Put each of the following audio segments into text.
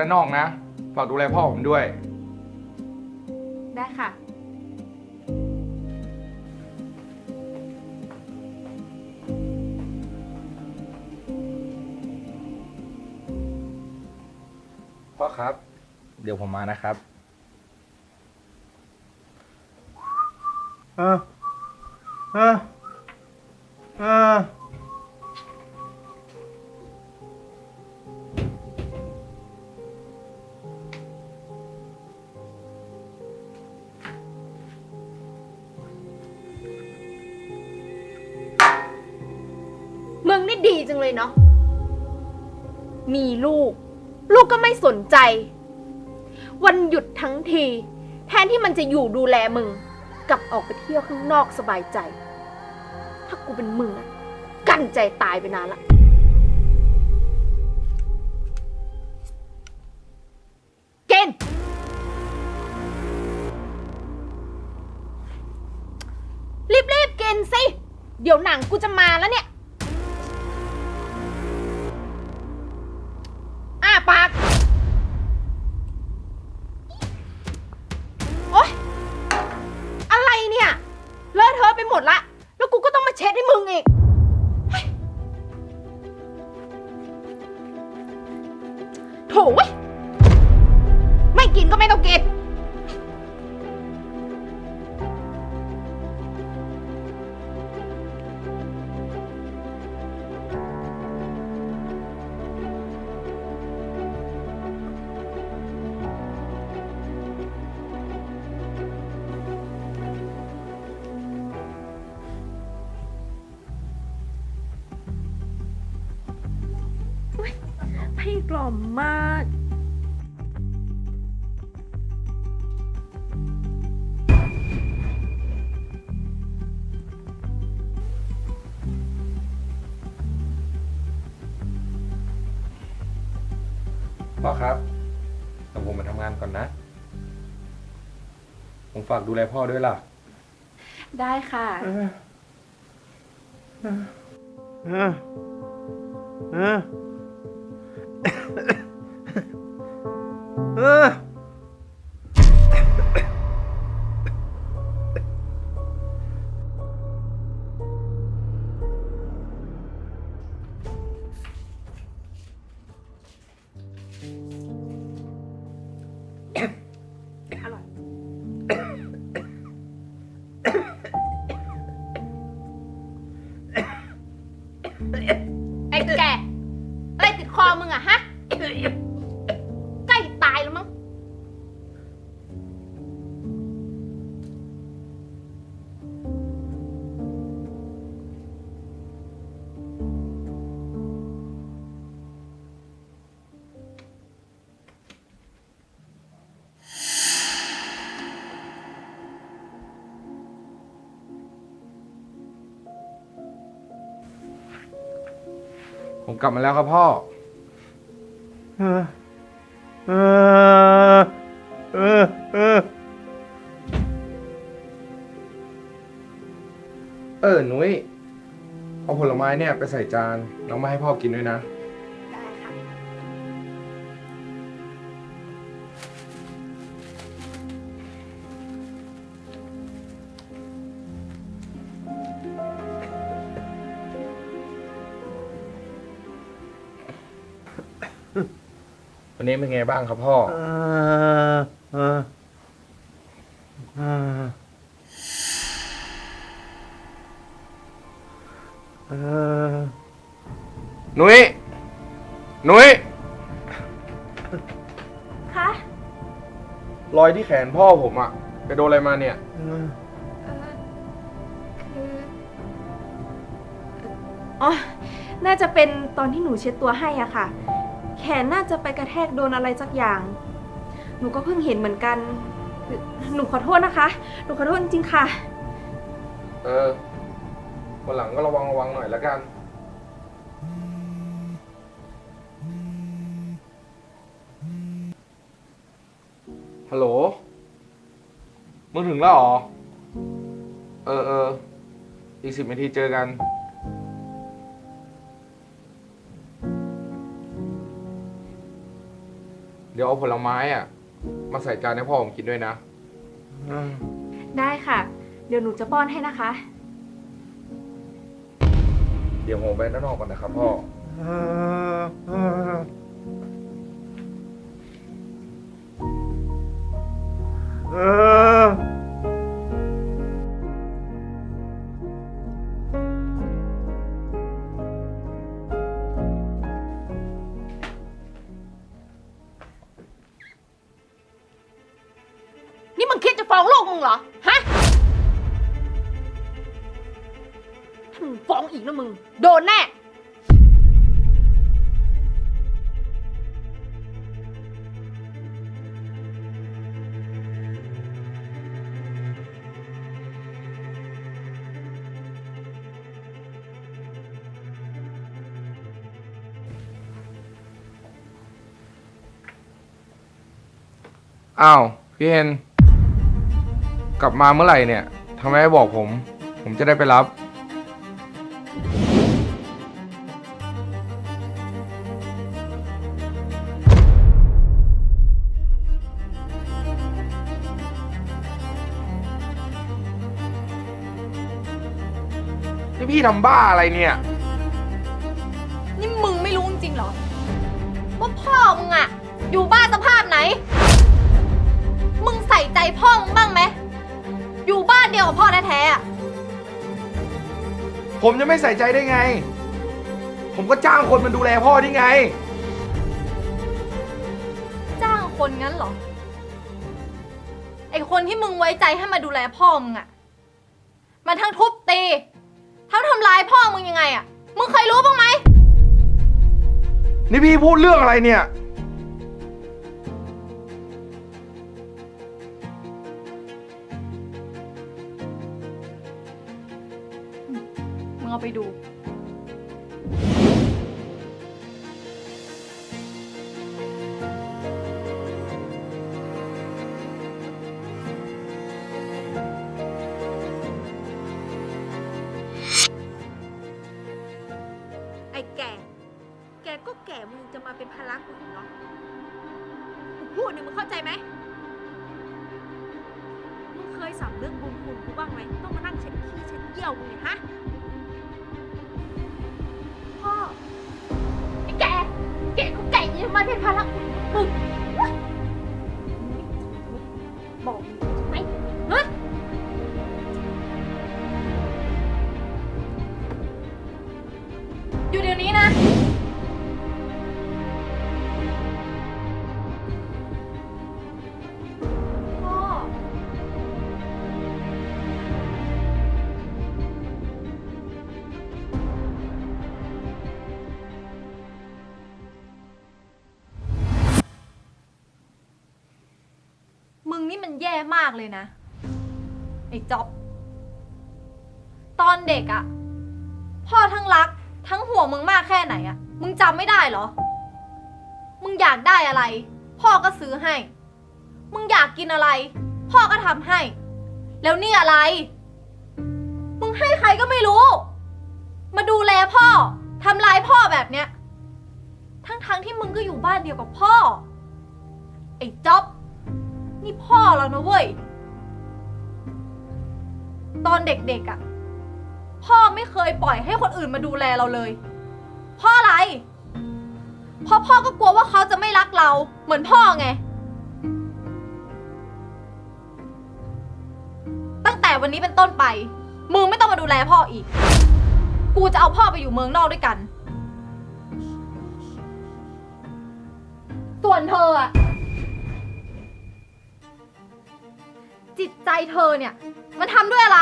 ด้านนอกนะ ฝากดูแลพ่อผมด้วย ได้ค่ะ พ่อครับ เดี๋ยวผมมานะครับ เออเออเออ มีลูก ลูกก็ไม่สนใจ วันหยุดทั้งที แทนที่มันจะอยู่ดูแลมึง กลับออกไปเที่ยวข้างนอกสบายใจ ถ้ากูเป็นมึงอะกั้นใจตายไปนานละ เกณฑ์รีบๆเกินสิ เดี๋ยวหนังกูจะมาแล้วเนี่ย กินก็ไม่ต้องกินให้กล่อมมาก อนนะ ผมฝากดูแลพ่อด้วยล่ะ ได้ค่ะ เออเออเออ ผมกลับมาแล้วครับพ่อ เออ เออ เออ เออ เออนุ้ยเอาผลไม้เนี่ยไปใส่จานแล้วมาให้พ่อกินด้วยนะ วันนี้เป็นไงบ้างครับพ่อเออเออเออเออนุ้ยนุ้ยคะรอยที่แขนพ่อผมอะไปโดนอะไรมาเนี่ยเออเออคืออ๋อ น่าจะเป็นตอนที่หนูเช็ดตัวให้อะค่ะ แขนน่าจะไปกระแทกโดนอะไรสักอย่าง หนูก็เพิ่งเห็นเหมือนกัน หนูขอโทษนะคะ หนูขอโทษจริงๆค่ะ เออวันหลังก็ระวังระวังหน่อยล้วกัน ฮัลโหล มึงถึงแล้วเหรอ เออเออ อีกสิบนาทีเจอกัน ดเดี๋ยวเอาผลไม้อะ มาใส่จานให้พ่อผมกินด้วยนะอืมได้ค่ะ เดี๋ยวหนูจะป้อนให้นะคะ เดี๋ยวผมไปด้านนอกก่อนนะครับพ่อ เออ งเหรอ ฮะถ้ามึงฟ้องอีกนะมึง โดนแน่ อ้าว พี่เฮน กลับมาเมื่อไหร่เนี่ยทำไมไม่บอกผม ผมจะได้ไปรับ นี่พี่ทำบ้าอะไรเนี่ย นี่มึงไม่รู้จริงๆเหรอ ว่าพ่อมึงอะอยู่บ้านสภาพไหน มึงใส่ใจพ่อมึงบ้างไหม อยู่บ้านเดียวกับพ่อแท้ๆอะผมจะไม่ใส่ใจได้ไง ผมก็จ้างคนมาดูแลพ่อนี่ไง จ้างคนงั้นเหรอ ไอคนที่มึงไว้ใจให้มาดูแลพ่อมึงอะมันทั้งทุบตี ทั้งทำร้ายพ่อมึงยังไงอะมึงเคยรู้บ้างไหม นี่พี่พูดเรื่องอะไรเนี่ย เข้าใจไหมมึงเคยสำนึกบุญคุณกูบ้างไหมต้องมานั่งเช็ดขี้เช็ดเยี่ยวมึงเนี่ยฮะ พ่อไอ้แก แกก็แก่ยังมาเป็นภาระมึง นี่มันแย่มากเลยนะ ไอ้จ๊อบ ตอนเด็กอะพ่อทั้งรัก ทั้งห่วงมึงมากแค่ไหนอะมึงจำไม่ได้เหรอ มึงอยากได้อะไร พ่อก็ซื้อให้ มึงอยากกินอะไร พ่อก็ทำให้ แล้วนี่อะไร มึงให้ใครก็ไม่รู้ มาดูแลพ่อทำร้ายพ่อแบบเนี้ย ทั้งๆที่มึงก็อยู่บ้านเดียวกับพ่อ ไอ้จ๊อบ นี่พ่อเรานะเว้ย ตอนเด็กๆอะ่ะ พ่อไม่เคยปล่อยให้คนอื่นมาดูแลเราเลย เพ่ออะไร เพราะพ่อก็กลัวว่าเขาจะไม่รักเรา เหมือนพ่อไง ตั้งแต่วันนี้เป็นต้นไป มึงไม่ต้องมาดูแลพ่ออีก กูจะเอาพ่อไปอยู่เมืองนอกด้วยกัน ส่วนเธออะ จิตใจเธอเนี่ย มันทำด้วยอะไร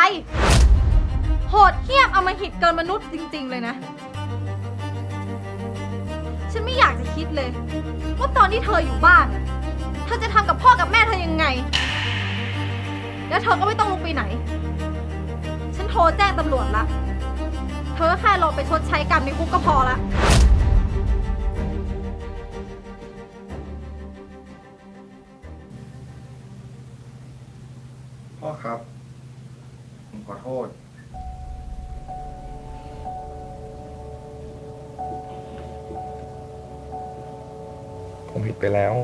โหดเหี้ยมเอามาหิดเกินมนุษย์จริง ๆ เลยนะ ฉันไม่อยากจะคิดเลยว่าตอนที่เธออยู่บ้านอะเธอจะทำกับพ่อกับแม่เธอยังไง แล้วเธอก็ไม่ต้องลุกไปไหน ฉันโทรแจ้งตำรวจละ เธอแค่รอไปชดใช้กรรมในคุกก็พอละ ผมขอโทษผมผิดไปแล้ว